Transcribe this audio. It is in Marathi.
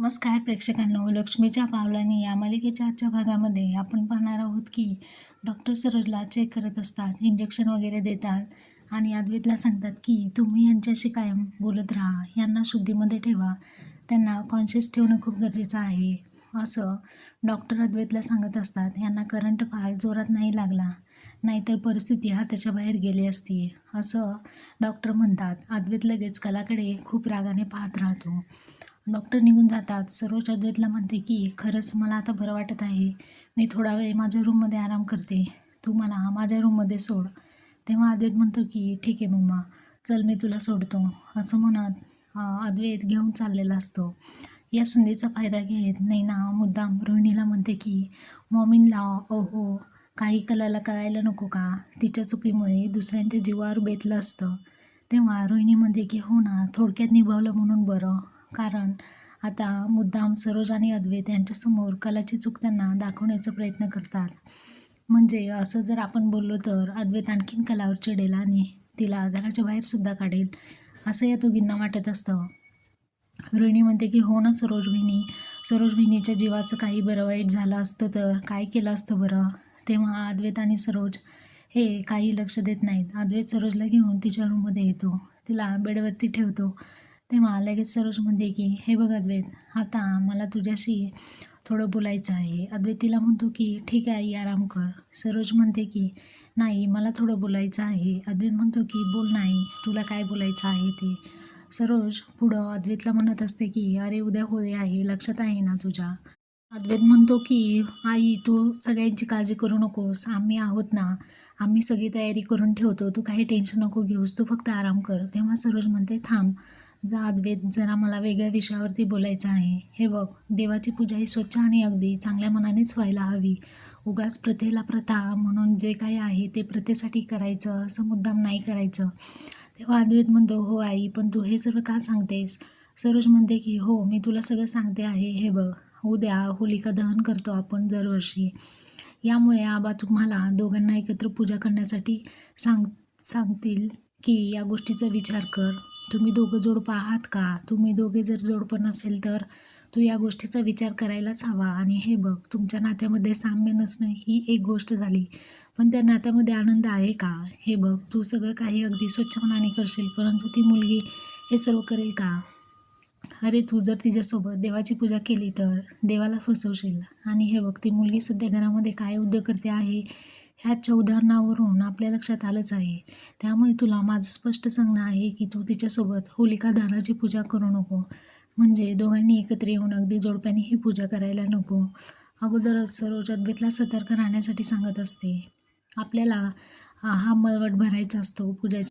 नमस्कार प्रेक्षकांनो लक्ष्मीच्या पावलांनी या मालिकेच्या आजच्या भागामध्ये आपण पाहणार आहोत की डॉक्टर सरोजला चेक करत असतात इंजेक्शन वगैरे देतात आणि अद्वैतला सांगतात की तुम्ही यांच्याशी कायम बोलत राहा यांना शुद्धीमध्ये ठेवा त्यांना कॉन्शियस ठेवणं खूप गरजेचं आहे. असं डॉक्टर अद्वैतला सांगत असतात यांना करंट फार जोरात नाही लागला नाहीतर परिस्थिती हाताच्या बाहेर गेली असती. असं डॉक्टर म्हणतात. अद्वैत लगेच कलाकडे खूप रागाने पाहत राहतो. डॉक्टर निघून जातात. सरोज अद्वैतला म्हणते की खरंच मला आता बरं वाटत आहे. मी थोडा वेळ माझ्या रूममध्ये आराम करते. तू मला माझ्या रूममध्ये सोड. तेव्हा अद्वैत म्हणतो की ठीक आहे मम्मा. चल मी तुला सोडतो. असं म्हणत अद्वैत घेऊन चाललेला असतो. या संधीचा फायदा घेत नैना मुद्दाम रोहिणीला म्हणते की मॉमीनला ओहो काही कलाला कळायला नको का? तिच्या चुकीमुळे दुसऱ्यांच्या जीवावर बेतलं असतं. तेव्हा रोहिणी म्हणते की हो ना थोडक्यात निभावलं म्हणून बरं. कारण आता मुद्दाम सरोज आणि अद्वैत यांच्यासमोर कलाची चूक त्यांना दाखवण्याचा प्रयत्न करतात. म्हणजे असं जर आपण बोललो तर अद्वैत आणखीन कलावर चिडेल आणि तिला घराच्या बाहेरसुद्धा काढेल असं या दोघींना वाटत असतं. रोहिणी म्हणते की हो ना सरोज बहिणी सरोज बहिणीच्या जीवाचं काही बरं वाईट झालं असतं तर काय केलं असतं बरं? तेव्हा अद्वैत आणि सरोज हे काही लक्ष देत नाहीत. अद्वैत सरोजला घेऊन तिच्या रूममध्ये येतो. तिला बेडवरती ठेवतो. तेव्हा लगेच सरोज म्हणते की हे बघ अद्वैत आता मला तुझ्याशी थोडं बोलायचं आहे. अद्वैत तिला म्हणतो की ठीक आहे आई आराम कर. सरोज म्हणते की नाही मला थोडं बोलायचं आहे. अद्वैत म्हणतो की बोल नाही तुला काय बोलायचं आहे ते? सरोज पुढं अद्वैतला म्हणत असते की अरे उद्या होय आहे लक्षात आहे ना तुझ्या? अद्वैत म्हणतो की आई तू सगळ्यांची काळजी करू नकोस आम्ही आहोत ना आम्ही सगळी तयारी करून ठेवतो तू काही टेन्शन नको घेऊस तू फक्त आराम कर. तेव्हा सरोज म्हणते थांब अद्वैत जरा मला वेगळ्या विषयावरती बोलायचं आहे. हे बघ देवाची पूजा ही स्वच्छ आणि अगदी चांगल्या मनानेच व्हायला हवी. उगाच प्रथेला प्रथा म्हणून जे काही आहे ते प्रथेसाठी करायचं असं मुद्दाम नाही करायचं. तेव्हा अद्वैत म्हणतो हो आई पण तू हे सर्व का सांगतेस? सरोज म्हणते की हो मी तुला सगळं सांगते आहे. हे बघ उद्या होलिका दहन करतो आपण दरवर्षी. यामुळे आबा तुम्हाला दोघांना एकत्र पूजा करण्यासाठी सांग सांगतील की या गोष्टीचा विचार कर. तुम्ही दोघं जोडपं आहात का? तुम्ही दोघे जर जोडपं नसेल तर तू या गोष्टीचा विचार करायलाच हवा. आणि हे बघ तुमच्या नात्यामध्ये साम्य नसणं ही एक गोष्ट झाली. पण त्या नात्यामध्ये आनंद आहे का? हे बघ तू सगळं काही अगदी स्वच्छ मनाने करशील परंतु ती मुलगी हे सर्व करेल का? अरे तू जर तिच्यासोबत देवाची पूजा केली तर देवाला फसवशील. आणि हे बघ ती मुलगी सध्या घरामध्ये काय उद्योग करते आहे? ह्याच्या उदाहरणावरून आपल्या लक्षात आलंच आहे. त्यामुळे तुला माझं स्पष्ट सांगणं आहे की तू तिच्यासोबत होलिका दहनाची पूजा करू नको. म्हणजे दोघांनी एकत्र येऊन अगदी जोडप्याने ही पूजा करायला नको. अगोदरच सरोज अद्वैतला सतर्क राहण्यासाठी सांगत असते. आपल्याला हा मलवट मळवट भरायचा असतो. पूजाची